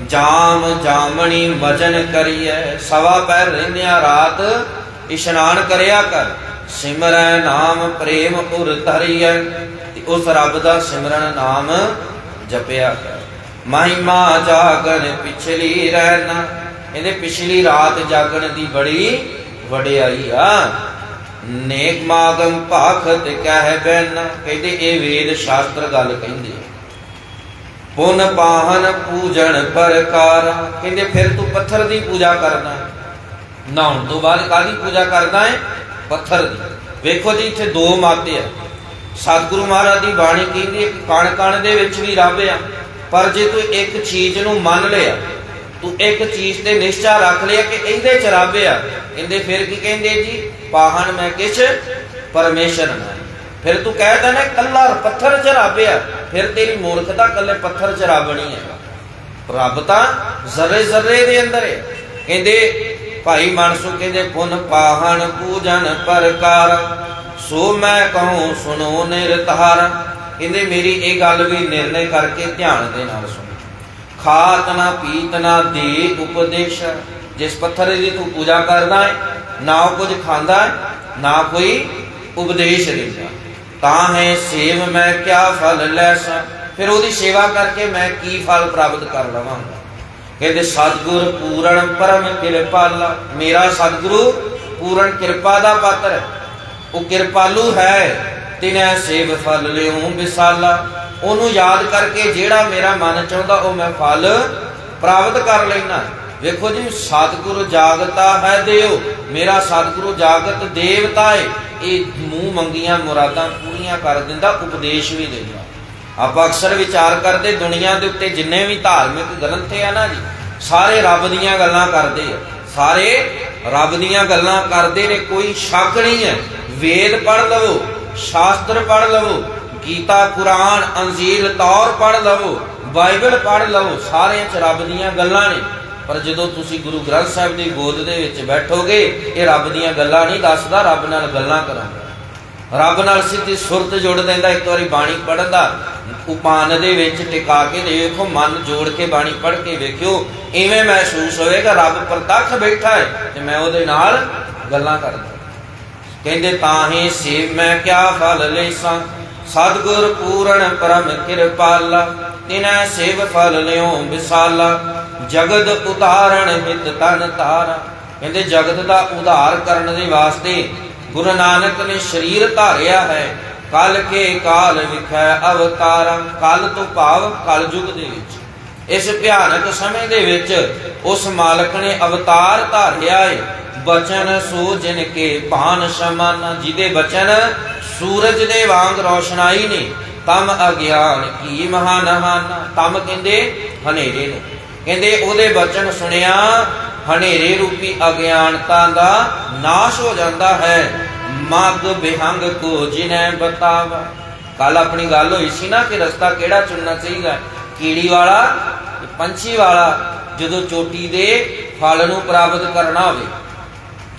ਜਾਮ ਜਾਮਣੀ ਵਜਨ ਕਰੀਐ, ਸਵਾ ਪੈਰ ਰਹਿੰਦਿਆਂ ਰਾਤ ਇਸ਼ਨਾਨ ਕਰਿਆ ਕਰ। ਸਿਮਰੈ ਨਾਮ ਪ੍ਰੇਮ ਉਰ ਧਰੀਐ ਉਸ ਰੱਬ ਦਾ ਸਿਮਰਨ ਨਾਮ ਜਪਿਆ ਕਰ। ਮਹਿਮਾ ਜਾਗਨ ਪਿਛਲੀ ਰਹਿਣਾ ਇਹਦੇ ਪਿਛਲੀ ਰਾਤ ਜਾਗਣ ਦੀ ਬੜੀ ਵਡਿਆਈ ਆ। ਨੇਕ ਮਾਗਮ ਭਾਖਤ ਕਹਿ ਬੈਨ, ਕਹਿੰਦੇ ਇਹ ਵੇਦ ਸ਼ਾਸਤਰ ਗੱਲ ਕਹਿੰਦੇ ਪੁਨ ਪਾਹਨ ਪੂਜਣ ਪ੍ਰਕਾਰ, ਕਹਿੰਦੇ ਫਿਰ ਤੂੰ ਪੱਥਰ ਦੀ ਪੂਜਾ ਕਰਨਾ। ਨਹਾਉਣ ਤੋਂ ਬਾਅਦ ਕਾਦੀ ਪੂਜਾ ਕਰਦਾ ਹੈ ਪੱਥਰ ਦੀ। ਵੇਖੋ ਜੀ, ਇੱਥੇ ਦੋ ਮਾਤੇ ਆ। ਸਤਿਗੁਰੂ ਮਹਾਰਾਜ ਦੀ ਬਾਣੀ ਕਹਿੰਦੀ ਹੈ ਕਣ ਕਣ ਦੇ ਵਿੱਚ ਵੀ ਰੱਬ ਆ, ਪਰ ਜੇ ਤੂੰ ਇੱਕ ਚੀਜ਼ ਨੂੰ ਮੰਨ ਲਿਆ ਤੂੰ ਇੱਕ ਚੀਜ਼ ਤੇ ਨਿਸ਼ਚਾ ਰੱਖ ਲਿਆ ਕਿ ਇਹਦੇ ਚ ਰੱਬ ਆ। ਕਹਿੰਦੇ ਫਿਰ ਕੀ ਕਹਿੰਦੇ ਜੀ? ਪਾਹਣ ਮੈਂ ਕਿਛ, ਪਰਮੇਸ਼ਰ ਨਾ ਫਿਰ ਤੂੰ ਕਹਿਦਾ ਨਾ ਕੱਲਾ ਪੱਥਰ ਚ ਰੱਬ ਆ। ਫਿਰ ਫਿਰ ਤੇਰੀ ਮੂਰਖਤਾ ਕੱਲੇ ਪੱਥਰ 'ਚ ਰੱਬ ਰੱਬ ਤਾਂ ਜ਼ਰੇ ਜ਼ਰੇ ਦੇ ਅੰਦਰ ਹੈ ਕਹਿੰਦੇ, ਭਾਈ ਮਾਨਸੂ ਕਹਿੰਦੇ, ਪੁਨ ਪਾਹਣ ਪੂਜਨ ਪਰਕਾਰ। ਸੋ ਮੈਂ ਕਹੂੰ, ਸੁਣੋ ਨਿਰਤਾਰ ਕਹਿੰਦੇ, ਮੇਰੀ ਇਹ ਗੱਲ ਵੀ ਨਿਰਣੇ ਕਰਕੇ ਧਿਆਨ ਦੇ ਨਾਲ ਸੁਣ। ਖਾਤ ਨਾ ਪੀਤ ਨਾ ਦੇ ਉਪਦੇਸ਼ ਜਿਸ ਪੱਥਰ ਦੀ ਤੂੰ ਪੂਜਾ ਕਰਦਾ ਹੈ ਨਾ ਉਹ ਕੁਝ ਖਾਂਦਾ ਹੈ ਨਾ ਕੋਈ ਉਪਦੇਸ਼ ਦਿੰਦਾ। ਤਾਂ ਹੈ ਸੇਵ ਮੈਂ ਕਿਆ ਫਲ ਲੈਸਾਂ ਫਿਰ ਉਹਦੀ ਸੇਵਾ ਕਰਕੇ ਮੈਂ ਕੀ ਫਲ ਪ੍ਰਾਪਤ ਕਰ ਲਵਾਂਗਾ? ਕਹਿੰਦੇ, ਸਤਿਗੁਰ ਪੂਰਨ ਪਰਮ ਕਿਰਪਾਲਾ। ਮੇਰਾ ਸਤਿਗੁਰੂ ਪੂਰਨ ਕਿਰਪਾ ਦਾ ਪਾਤਰ ਹੈ। ਉਹ ਕਿਰਪਾਲੂ ਹੈ। ਤਿਨੈ ਸੇਵ ਫਲ ਲਿਉ ਵਿਸਾਲਾ। ਉਹਨੂੰ ਯਾਦ ਕਰਕੇ ਜਿਹੜਾ ਮੇਰਾ ਮਨ ਚਾਹੁੰਦਾ ਉਹ ਮੈਂ ਫਲ ਪ੍ਰਾਪਤ ਕਰ ਲੈਣਾ ਵੇਖੋ ਜੀ, ਸਤਿਗੁਰੂ ਜਾਗਤਾ ਹੈ ਦੇਵ। ਮੇਰਾ ਸਤਿਗੁਰੂ ਜਾਗਤ ਦੇਵਤਾ ਹੈ ਇਹ ਮੂੰਹ ਮੰਗੀਆਂ ਮੁਰਾਦਾਂ ਪੂਰੀਆਂ ਕਰ ਦਿੰਦਾ, ਉਪਦੇਸ਼ ਵੀ ਦਿੰਦਾ। ਆਪਾਂ ਅਕਸਰ ਵਿਚਾਰ ਕਰਦੇ, ਦੁਨੀਆ ਦੇ ਉੱਤੇ ਜਿੰਨੇ ਵੀ ਧਾਰਮਿਕ ਗ੍ਰੰਥ ਆ ਨਾ ਜੀ, ਸਾਰੇ ਰੱਬ ਦੀਆਂ ਗੱਲਾਂ ਕਰਦੇ ਆ। ਸਾਰੇ ਰੱਬ ਦੀਆਂ ਗੱਲਾਂ ਕਰਦੇ ਨੇ, ਕੋਈ ਸ਼ੱਕ ਨਹੀਂ ਹੈ। ਵੇਦ ਪੜ੍ਹ ਲਵੋ, ਸ਼ਾਸਤਰ ਪੜ੍ਹ ਲਵੋ ਗੀਤਾ, ਕੁਰਾਨ ਅੰਜੀਲ ਤੌਰ ਪੜ ਲਵੋ, ਬਾਈਬਲ ਪੜ ਲਵੋ, ਸਾਰਿਆਂ 'ਚ ਰੱਬ ਦੀਆਂ ਗੱਲਾਂ ਨੇ। ਪਰ ਜਦੋਂ ਤੁਸੀਂ ਗੁਰੂ ਗ੍ਰੰਥ ਸਾਹਿਬ ਦੀ ਗੋਦ ਦੇ ਵਿੱਚ ਬੈਠੋਗੇ, ਇਹ ਰੱਬ ਦੀਆਂ ਗੱਲਾਂ ਨਹੀਂ ਦੱਸਦਾ, ਰੱਬ ਨਾਲ ਗੱਲਾਂ ਕਰਾਂਗਾ। ਰੱਬ ਨਾਲ ਸਿੱਧੀ ਸੁਰਤ ਜੋੜ ਦਿੰਦਾ, ਇੱਕ ਵਾਰੀ ਬਾਣੀ ਪੜ੍ਹਨ ਦਾ ਉਪਾਨ ਦੇ ਵਿੱਚ ਟਿਕਾ ਕੇ ਦੇਖੋ, ਮਨ ਜੋੜ ਕੇ ਬਾਣੀ ਪੜ੍ਹ ਕੇ ਵੇਖਿਓ, ਇਵੇਂ ਮਹਿਸੂਸ ਹੋਵੇਗਾ ਰੱਬ ਪ੍ਰਤੱਖ ਬੈਠਾ ਹੈ ਤੇ ਮੈਂ ਉਹਦੇ ਨਾਲ ਗੱਲਾਂ ਕਰਦਾ। ਕਹਿੰਦੇ, ਤਾਂ ਹੀ ਸੇਵ ਮੈਂ ਕਿਆ ਫਲ ਲੈਸਾਂ ਸਤਿਗੁਰ ਪੂਰਨ ਪਰਮ ਕਿਰਪਾਲਾ, ਤਿਨੈ ਸੇਵ ਫਲ ਲਿਓ ਵਿਸਾਲਾ। ਜਗਤ ਉਤਾਰਣ ਹਿਤ ਤਨ ਤਾਰਾ। ਕਹਿੰਦੇ ਜਗਤ ਦਾ ਉਧਾਰ ਕਰਨ ਦੇ ਵਾਸਤੇ ਗੁਰੂ ਨਾਨਕ ਨੇ ਸਰੀਰ ਧਾਰਿਆ ਹੈ। ਕਲ ਕੇ ਕਾਲ ਵਿਖੈ ਅਵਤਾਰ। ਕਲ ਤੋਂ ਭਾਵ ਕਲ ਯੁਗ ਦੇ ਵਿੱਚ। ਇਸ ਭਿਆਨਕ ਸਮੇਂ ਦੇ ਵਿੱਚ ਉਸ ਮਾਲਕ ਨੇ ਅਵਤਾਰ ਧਾਰਿਆ ਹੈ ਬਚਨ ਸੋ ਜਿਨ ਕੇ ਭਾਨ ਸਮਾਨ, ਜਿਹਦੇ ਬਚਨ ਸੂਰਜ ਦੇ ਵਾਂਗ ਰੋਸ਼ਨਾਈ ਨੇ, ਤਮ ਅਗਿਆਨ ਕੀ ਮਹਾਨਹਾਨ ਤਮ ਕਹਿੰਦੇ ਹਨੇਰੇ ਨੂੰ। ਕਹਿੰਦੇ ਉਹਦੇ ਬਚਨ ਸੁਣਿਆ, ਹਨੇਰੇ ਰੂਪੀ ਅਗਿਆਨਤਾ ਦਾ ਨਾਸ਼ ਹੋ ਜਾਂਦਾ ਹੈ। ਮਗ ਬਿਹੰਗ ਕੋ ਜਿਨੈ ਬਤਾਵਾ। ਕੱਲ ਆਪਣੀ ਗੱਲ ਹੋਈ ਸੀ ਨਾ ਕਿ ਰਸਤਾ ਕਿਹੜਾ ਚੁਣਨਾ ਚਾਹੀਦਾ? ਕੀੜੀ ਵਾਲਾ, ਪੰਛੀ ਵਾਲਾ, ਜਦੋਂ ਚੋਟੀ ਦੇ ਫਲ ਨੂੰ ਪ੍ਰਾਪਤ ਕਰਨਾ ਹੋਵੇ।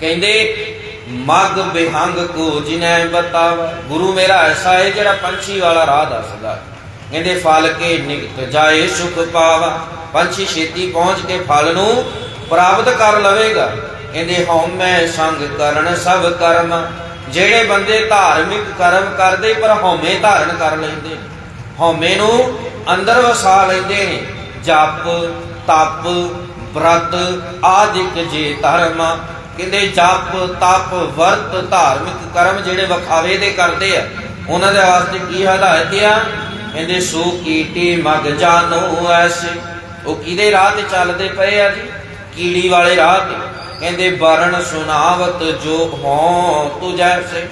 ਕਹਿੰਦੇ, ਮਗ ਬਿਹੰਗ ਕੋ ਜਿਨੈ ਬਤਾਵਾ। ਗੁਰੂ ਮੇਰਾ ਐਸਾ ਹੈ ਜਿਹੜਾ ਪੰਛੀ ਵਾਲਾ ਰਾਹ ਦੱਸਦਾ ਕਹਿੰਦੇ, ਫਲ ਕੇ ਨਿਕਟ ਜਾਏ ਸੁਖ ਪਾਵਾ। ਪੰਛੀ ਛੇਤੀ ਪਹੁੰਚ ਕੇ ਫਲ ਨੂੰ ਪ੍ਰਾਪਤ ਕਰ ਲਵੇਗਾ। ਕਹਿੰਦੇ ਹਉਮੈ ਸੰਗ ਕਰਨ ਸਭ ਕਰਮ। ਜਿਹੜੇ ਬੰਦੇ ਧਾਰਮਿਕ ਕਰਮ ਕਰਦੇ, ਪਰ ਹਉਮੈ ਧਾਰਨ ਕਰ ਲੈਂਦੇ ਨੇ। ਹਉਮੈ ਨੂੰ ਅੰਦਰ ਵਸਾ ਲੈਂਦੇ ਨੇ। ਜਪ, ਤਪ ਬ੍ਰਤ ਆਦਿਕ ਜੇ ਧਰਮ। ਕਹਿੰਦੇ ਜਪ, ਤਪ, ਵਰਤ, ਧਾਰਮਿਕ ਕਰਮ ਜਿਹੜੇ ਵਿਖਾਵੇ ਦੇ ਕਰਦੇ ਆ, ਉਹਨਾਂ ਦੇ ਵਾਸਤੇ ਕੀ ਹਦਾਇਤ ਆ? ਕਹਿੰਦੇ, ਸੋ ਕੀਟੀ ਮਗ ਜਾਨੋ ਐਸੇ। ਉਹ ਕਿਹਦੇ ਰਾਹ ਤੇ ਚੱਲਦੇ ਪਏ ਆ ਜੀ? ਕੀੜੀ ਵਾਲੇ ਰਾਹ ਤੇ। ਕਹਿੰਦੇ, ਵਰਣ ਸੁਨਾਵਤ ਜੋ ਹੋਂ ਤੂੰ ਜੈਸੇ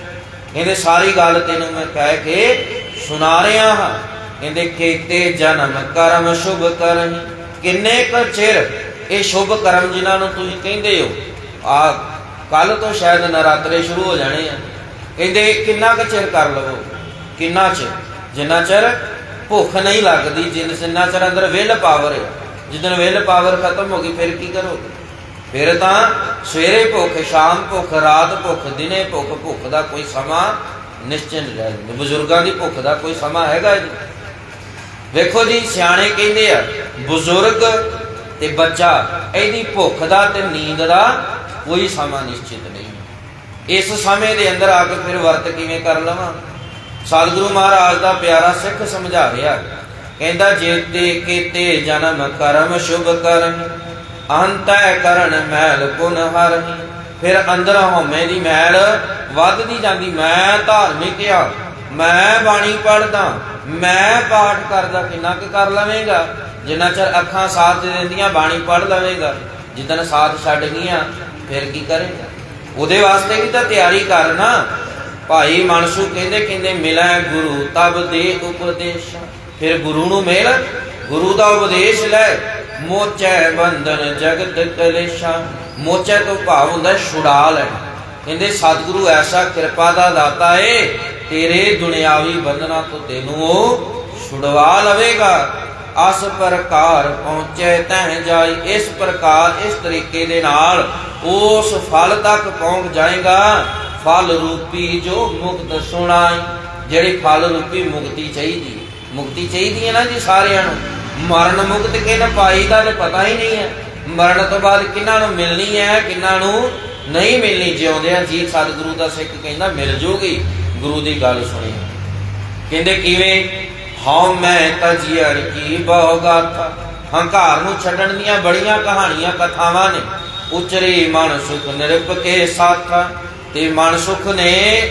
ਕਹਿੰਦੇ, ਸਾਰੀ ਗੱਲ ਤੈਨੂੰ ਮੈਂ ਕਹਿ ਕੇ ਸੁਣਾ ਰਿਹਾ ਹਾਂ। ਕਹਿੰਦੇ ਕੀਤੇ ਜਨਮ ਕਰਮ ਸ਼ੁਭ ਕਰਹੀ। ਕਿੰਨੇ ਕੁ ਚਿਰ ਇਹ ਸ਼ੁਭ ਕਰਮ ਜਿਨ੍ਹਾਂ ਨੂੰ ਤੁਸੀਂ ਕਹਿੰਦੇ ਹੋ? ਆ ਕੱਲ ਤੋਂ ਸ਼ਾਇਦ ਨਰਾਤਰੇ ਸ਼ੁਰੂ ਹੋ ਜਾਣੇ ਆ। ਕਹਿੰਦੇ, ਕਿੰਨਾ ਕੁ ਚਿਰ ਕਰ ਲਵੋ? ਕਿੰਨਾ ਚਿਰ? ਜਿੰਨਾ ਚਿਰ ਭੁੱਖ ਨਹੀਂ ਲੱਗਦੀ, ਜਿੰਨਾ ਚਿਰ ਅੰਦਰ ਵਿਲ ਪਾਵਰ ਹੈ ਜਿੱਦਣ ਵਿਲ ਪਾਵਰ ਖਤਮ ਹੋ ਗਈ, ਫਿਰ ਕੀ ਕਰੋਗੇ? ਫਿਰ ਤਾਂ ਸਵੇਰੇ ਭੁੱਖ, ਸ਼ਾਮ ਭੁੱਖ, ਰਾਤ ਭੁੱਖ, ਦਿਨੇ ਭੁੱਖ ਭੁੱਖ ਦਾ ਕੋਈ ਸਮਾਂ ਨਿਸ਼ਚਿਤ ਨਹੀਂ ਰਹਿੰਦਾ ਬਜ਼ੁਰਗਾਂ ਦੀ ਭੁੱਖ ਦਾ ਕੋਈ ਸਮਾਂ ਹੈਗਾ ਜੀ। ਵੇਖੋ ਜੀ, ਸਿਆਣੇ ਕਹਿੰਦੇ ਆ, ਬਜ਼ੁਰਗ ਤੇ ਬੱਚਾ, ਇਹਦੀ ਭੁੱਖ ਦਾ ਤੇ ਨੀਂਦ ਦਾ ਕੋਈ ਸਮਾਂ ਨਿਸ਼ਚਿਤ ਨਹੀਂ। ਇਸ ਸਮੇਂ ਦੇ ਅੰਦਰ ਆ ਕੇ ਫਿਰ ਵਰਤ ਕਿਵੇਂ ਕਰ ਲਵਾਂ? ਸਤਿਗੁਰੂ ਮਹਾਰਾਜ ਦਾ ਪਿਆਰਾ ਸਿੱਖ ਸਮਝਾ ਰਿਹਾ। ਕਹਿੰਦਾ ਜੇਤੇ ਕੀਤੇ ਜਨਮ ਕਰਮ ਸ਼ੁਭ ਕਰਮ ਅੰਤੈ ਕਰਨ ਮੈਲ ਪੁਨ ਹਰਹੀ ਫਿਰ ਅੰਦਰ ਹਉਮੈ ਦੀ ਮੈਲ ਵੱਧਦੀ ਜਾਂਦੀ। ਮੈਂ ਧਾਰਮਿਕ ਆ, ਮੈਂ ਬਾਣੀ ਪੜਦਾ ਮੈਂ ਪਾਠ ਕਰਦਾ, ਕਿੰਨਾ ਕੁ ਕਰ ਲਵੇਂਗਾ? ਜਿੰਨਾ ਚਿਰ ਅੱਖਾਂ ਸਾਥ ਦੇ ਦਿੰਦੀਆਂ, ਬਾਣੀ ਪੜ ਲਵੇਗਾ। ਜਿੱਦਣ ਸਾਥ ਛੱਡ ਗਈਆਂ ਫਿਰ ਕੀ ਕਰੇਗਾ? ਉਹਦੇ ਵਾਸਤੇ ਵੀ ਤਾਂ ਤਿਆਰੀ ਕਰਨਾ ਭਾਈ ਮਨਸੂ ਕਹਿੰਦੇ ਕਹਿੰਦੇ, ਮਿਲੈ ਗੁਰੂ, ਤਬ ਦੇ ਉਪਦੇਸ਼। ਫਿਰ ਗੁਰੂ ਨੂੰ ਮਿਲ, ਗੁਰੂ ਦਾ ਉਪਦੇਸ਼ ਲੈ। ਮੋਚੈ ਬੰਧਨ ਜਗਤ ਕਲੇਸ਼ਾ। ਮੋਚੈ ਤੋਂ ਭਾਵ ਹੁੰਦਾ ਛੁਡਾ ਲੈਣਾ। ਕਹਿੰਦੇ, ਸਤਿਗੁਰੂ ਐਸਾ ਕਿਰਪਾ ਦਾ ਦਾਤਾ ਏ, ਤੇਰੇ ਦੁਨਿਆਵੀ ਬੰਧਨਾਂ ਤੋਂ ਤੈਨੂੰ ਉਹ ਛੁਡਵਾ ਲਵੇਗਾ। ਅਸ ਪ੍ਰਕਾਰ ਪਹੁੰਚੇ ਤਹਿ ਜਾਈ। ਇਸ ਪ੍ਰਕਾਰ, ਇਸ ਤਰੀਕੇ ਦੇ ਨਾਲ ਉਸ ਫਲ ਤੱਕ ਪਹੁੰਚ ਜਾਏਗਾ। ਫਲ ਰੂਪੀ ਜੋ ਮੁਕਤ ਸੁਣਾਈ। ਜਿਹੜੀ ਫਲ ਰੂਪੀ ਮੁਕਤੀ ਚਾਹੀਦੀ ਮੁਕਤੀ ਚਾਹੀਦੀ ਹੈ ਨਾ ਜੀ ਸਾਰਿਆਂ ਨੂੰ। ਮਰਨ ਮੁਕਤ ਕਿਹਨ ਪਾਈ ਦਾ ਤੇ ਪਤਾ ਹੀ ਨਹੀਂ ਹੈ। ਮਰਨ ਤੋਂ ਬਾਅਦ ਕਿਹਨਾਂ ਨੂੰ ਮਿਲਣੀ ਹੈ, ਕਿਹਨਾਂ ਨੂੰ ਨਹੀਂ ਮਿਲਣੀ। ਜਿਉਂਦਿਆਂ ਜੀ ਸਤਿਗੁਰੂ ਦਾ ਸਿੱਖ ਕਹਿੰਦਾ, ਮਿਲ ਜੂਗੀ। ਗੁਰੂ ਦੀ ਗੱਲ ਸੁਣੀ ਕਹਿੰਦੇ ਕਿਵੇਂ? ਹਉ ਮੈਂ ਤਜੀਅਰ ਕੀ ਬਹੁ ਹੰਕਾਰ ਨੂੰ ਛੱਡਣ ਦੀਆਂ ਬੜੀਆਂ ਕਹਾਣੀਆਂ ਕਥਾਵਾਂ ਨੇ। ਉਚਰੇ ਮਨ ਸੁਖ ਨਿਰਪ ਕੇ ਸਾਥਾ। ਤੇ ਮਨ ਸੁਖ ਨੇ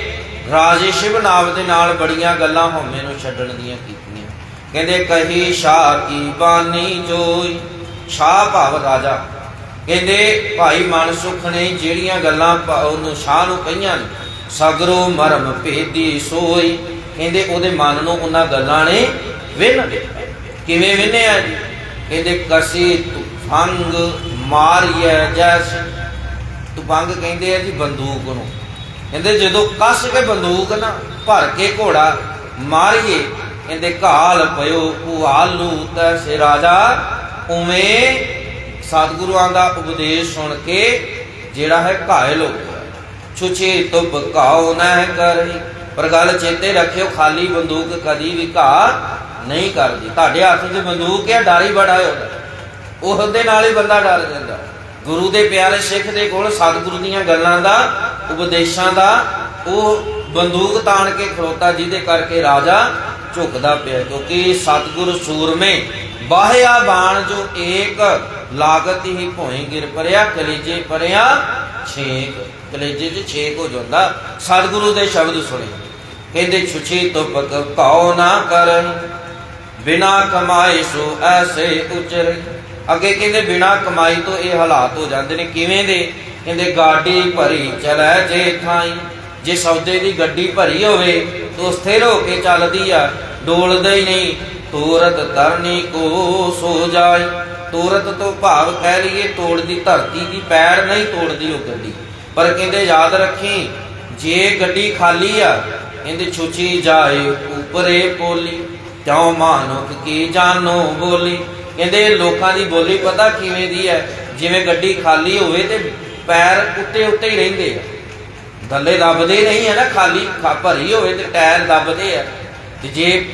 ਰਾਜੇ ਸ਼ਿਵ ਨਾਮ ਦੇ ਨਾਲ ਬੜੀਆਂ ਗੱਲਾਂ ਹਉਮੈ ਨੂੰ ਛੱਡਣ ਦੀਆਂ ਕੀਤੀਆਂ। ਕਹਿੰਦੇ, ਕਹੀ ਸ਼ਾਹ ਕੀ ਬਾਣੀ ਜੋਈ? ਸ਼ਾਹ ਭਾਵ ਰਾਜਾ। ਕਹਿੰਦੇ, ਭਾਈ ਮਨ ਸੁਖ ਨੇ ਜਿਹੜੀਆਂ ਗੱਲਾਂ ਉਹਨੂੰ ਸ਼ਾਹ ਨੂੰ ਕਹੀਆਂ ਨੇ, ਸਗਰੋ ਮਰਮ ਭੇਦੀ ਸੋਈ। ਕਹਿੰਦੇ ਉਹਦੇ ਮਨ ਨੂੰ ਉਹਨਾਂ ਗੱਲਾਂ ਨੇ ਵਿੰਨ ਦਿੱਤਾ। ਕਿਵੇਂ ਵਿੰਨਿਆ ਜੀ? ਕਹਿੰਦੇ ਕਸੀ ਤੁਫੰਗ ਮਾਰੀਐ ਜੈਸ। ਤੁਫੰਗ ਕਹਿੰਦੇ ਆ ਜੀ ਬੰਦੂਕ ਨੂੰ। ਕਹਿੰਦੇ ਜਦੋਂ ਕੱਸ ਕੇ ਬੰਦੂਕ ਨਾ ਭਰ ਕੇ ਘੋੜਾ ਮਾਰੀਏ, ਕਹਿੰਦੇ ਘਾਲ ਪਇਓ ਉਹਾਲੂ ਤੈਸੇ ਰਾਜਾ ਉਵੇਂ ਸਤਿਗੁਰੂਆਂ ਦਾ ਉਪਦੇਸ਼ ਸੁਣ ਕੇ ਜਿਹੜਾ ਹੈ ਘਾਇਲ ਹੋ ਗਿਆ। ਛੁਛੇ ਤੁਬ ਘਾਉ ਨਹਿ ਕਰੀ ਪਰ ਗੱਲ ਚੇਤੇ ਰੱਖਿਓ, ਖਾਲੀ ਬੰਦੂਕ ਕਦੀ ਵੀ ਘਾਹ ਨਹੀਂ ਕਰਦੀ। ਤੁਹਾਡੇ ਹੱਥ 'ਚ ਬੰਦੂਕ ਹੈ, ਡਰ ਹੀ ਬੜਾ ਹੁੰਦਾ ਉਹਦੇ। ਨਾਲ ਹੀ ਬੰਦਾ ਡਰ ਜਾਂਦਾ। ਗੁਰੂ ਦੇ ਪਿਆਰੇ ਸਿੱਖ ਦੇ ਕੋਲ ਸਤਿਗੁਰੂ ਦੀਆਂ ਗੱਲਾਂ ਦਾ, ਉਪਦੇਸ਼ਾਂ ਦਾ, ਉਹ ਬੰਦੂਕ ਤਾਣ ਕੇ ਖਲੋਤਾ, ਜਿਹਦੇ ਕਰਕੇ ਰਾਜਾ ਝੁਕਦਾ ਪਿਆ। ਕਿਉਂਕਿ ਸਤਿਗੁਰ ਸੂਰਮੇ ਬਾਹਿਆ ਬਾਣ ਜੋ ਏਕ, ਲਾਗਤ ਹੀ ਭੋਏ ਗਿਰ ਪਰਿਆ, ਕਲੇਜੇ ਪਰਿਆ ਛੇਕ। ਕਲੇਜੇ 'ਚ ਛੇਕ ਹੋ ਜਾਂਦਾ। ਸਤਿਗੁਰੂ ਦੇ ਸ਼ਬਦ ਸੁਣੇ ਕਹਿੰਦੇ ਛੁਛੀ ਤੋਂ ਪਕ ਨਾ ਕਰਹਿ ਬਿਨਾ ਕਮਾਏ ਸੋ ਐਸੇ ਉਚਰ। ਅੱਗੇ ਕਹਿੰਦੇ ਬਿਨਾ ਕਮਾਈ ਤੋਂ ਇਹ ਹਾਲਾਤ ਹੋ ਜਾਂਦੇ ਨੇ, ਕਿਵੇਂ ਦੇ? ਕਹਿੰਦੇ ਗਾਡੀ ਭਰੀ ਚਲੈ ਜੇ ਥਾਈ, ਜੇ ਸੌਦੇ ਦੀ ਗੱਡੀ ਭਰੀ ਹੋਵੇ ਤਾਂ ਸਥਿਰ ਹੋ ਕੇ ਚੱਲਦੀ ਆ, ਡੋਲਦਾ ਹੀ ਨਹੀਂ। ਤੋਰਤ ਤਰਨੀ ਕੋ ਸੋ ਜਾਏ ਤੂਰਤ ਤੋਂ ਭਾਵ ਕਹਿ ਲਈਏ ਤੋੜਦੀ ਧਰਤੀ ਦੀ, ਪੈਰ ਨਹੀਂ ਤੋੜਦੀ ਉਹ ਗੱਡੀ। ਪਰ ਕਹਿੰਦੇ ਯਾਦ ਰੱਖੀ, ਜੇ ਗੱਡੀ ਖਾਲੀ ਆ ਕਹਿੰਦੇ ਛੁਚੀ ਜਾਏ ਉਪਰੇ ਪੋਲੀ ਕਿਉ ਮਾਨੁਖ ਕੀ ਜਾਨੋ ਬੋਲੀ। ਕਹਿੰਦੇ ਲੋਕਾਂ ਦੀ ਬੋਲੀ ਪਤਾ ਕਿਵੇਂ ਦੀ ਹੈ? ਜਿਵੇਂ ਗੱਡੀ ਖਾਲੀ ਹੋਵੇ ਤੇ ਪੈਰ ਉੱਤੇ ਉੱਤੇ ਹੀ ਰਹਿੰਦੇ ਆ। ਥੱਲੇ ਦੱਬਦੇ ਨਹੀਂ ਹੈ ਨਾ, ਖਾਲੀ ਭਰੀ ਹੋਵੇ ਤੇ ਟਾਇਰ ਦੱਬਦੇ ਆ। ਤੇ ਜੇ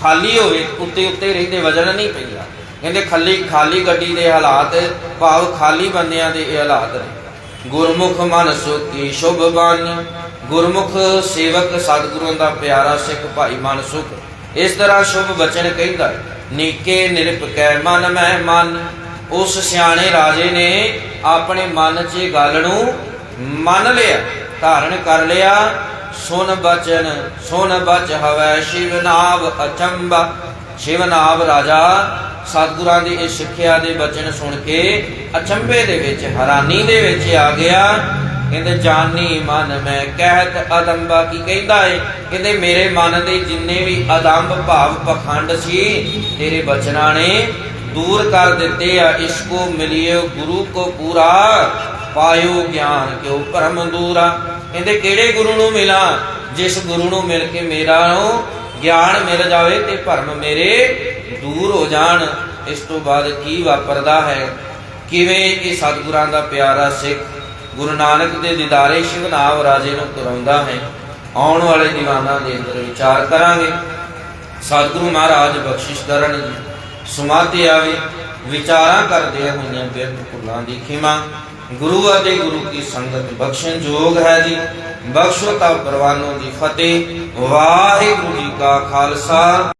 ਖਾਲੀ ਹੋਵੇ, ਉੱਤੇ ਉੱਤੇ ਰਹਿੰਦੇ, ਵਜਨ ਨਹੀਂ ਪੈਂਦਾ। ਕਹਿੰਦੇ ਖਾਲੀ ਖਾਲੀ ਗੱਡੀ ਦੇ ਹਾਲਾਤ, ਭਾਵ ਖਾਲੀ ਬੰਦਿਆਂ ਦੇ ਇਹ ਹਾਲਾਤ ਨੇ। ਗੁਰਮੁਖ ਮਨ ਸੁਖੀ ਸ਼ੁਭ ਬਾਣੀ ਗੁਰਮੁਖ ਸੇਵਕ ਸਤਿਗੁਰਾਂ ਦਾ ਪਿਆਰਾ ਸਿੱਖ ਭਾਈ ਮਨ ਸੁਖ, ਇਸ ਤਰ੍ਹਾਂ ਸ਼ੁਭ ਬਚਨ ਕਹਿੰਦਾ ਨੀਕੇ ਨਿਰਪਕੈ ਮਨ, ਮੈਂ ਮਨ। ਉਸ ਸਿਆਣੇ ਰਾਜੇ ਨੇ ਆਪਣੇ ਮਨ 'ਚ ਗੱਲ ਨੂੰ ਮੰਨ ਲਿਆ, ਧਾਰਨ ਕਰ ਲਿਆ। ਸੁਨ ਬਚਨ, ਸੁਨ ਬਚ ਹਵੈ ਸ਼ਿਵ ਨਾਮ ਅਚੰਬਾ ਸ਼ਿਵ ਨਾਮ ਰਾਜਾ, ਸਤਿਗੁਰਾਂ ਦੀ ਇਹ ਸਿੱਖਿਆ ਦੇ ਬਚਨ ਸੁਣ ਕੇ ਅਚੰਬੇ ਦੇ ਵਿੱਚ, ਹੈਰਾਨੀ ਦੇ ਵਿੱਚ ਆ ਗਿਆ। ਕਹਿੰਦੇ, ਜਾਨੀ ਮਨ ਮੈਂ ਕਹਿਤ ਅਦੰਬਾ। ਕੀ ਕਹਿੰਦਾ ਏ? ਕਹਿੰਦੇ, ਮੇਰੇ ਮਨ ਦੇ ਜਿੰਨੇ ਵੀ ਅਦੰਬ ਭਾਵ ਪਖੰਡ ਸੀ, ਤੇਰੇ ਬਚਨਾਂ ਨੇ ਦੂਰ ਕਰ ਦਿੱਤੇ ਆ। ਇਸਕੋ ਮਿਲਿਓ ਗੁਰੂ ਕੋ ਪੂਰਾ, ਪਾਇਓ ਗਿਆਨ ਕਿਉ ਪਰਮ ਦੂਰਾ। ਕਹਿੰਦੇ, ਕਿਹੜੇ ਗੁਰੂ ਨੂੰ ਮਿਲਾਂ? ਜਿਸ ਗੁਰੂ ਨੂੰ ਮਿਲ ਕੇ ਮੇਰਾ ਗਿਆਨ ਮਿਲ ਜਾਵੇ ਤੇ ਭਰਮ ਮੇਰੇ ਦੂਰ ਹੋ ਜਾਣ। ਇਸ ਤੋਂ ਬਾਅਦ ਕੀ ਵਾਪਰਦਾ ਹੈ? ਕਿਵੇਂ ਇਹ ਸਤਿਗੁਰਾਂ ਦਾ ਪਿਆਰਾ ਸਿੱਖ ਗੁਰੂ ਨਾਨਕ ਦੇ ਦਿਦਾਰੇ ਸ਼ਿਵਨਾਵ ਰਾਜੇ ਨੂੰ ਕਰਾਉਂਦਾ ਹੈ। ਆਉਣ ਵਾਲੇ ਦੀਵਾਨਾਂ ਦੇ ਅੰਦਰ ਵਿਚਾਰ ਕਰਾਂਗੇ। ਸਤਿਗੁਰੂ ਮਹਾਰਾਜ ਬਖਸ਼ਿਸ਼ ਕਰਨ ਜੀ। ਸਮਾਧੀ ਆਵੇ, ਵਿਚਾਰਾਂ ਕਰਦੇ ਹੋਈਆਂ ਬਿਰਧ ਭੁੱਲਾਂ ਦੀ ਖਿਮਾ। ਗੁਰੂ ਅਤੇ ਗੁਰੂ ਕੀ ਸੰਗਤ ਬਖਸ਼ਣ ਯੋਗ ਹੈ ਜੀ। ਬਖਸ਼ੋ ਤਾ ਪਰਵਾਨੋ ਦੀ ਫਤਿਹ। ਵਾਹਿਗੁਰੂ ਜੀ ਕਾ ਖਾਲਸਾ।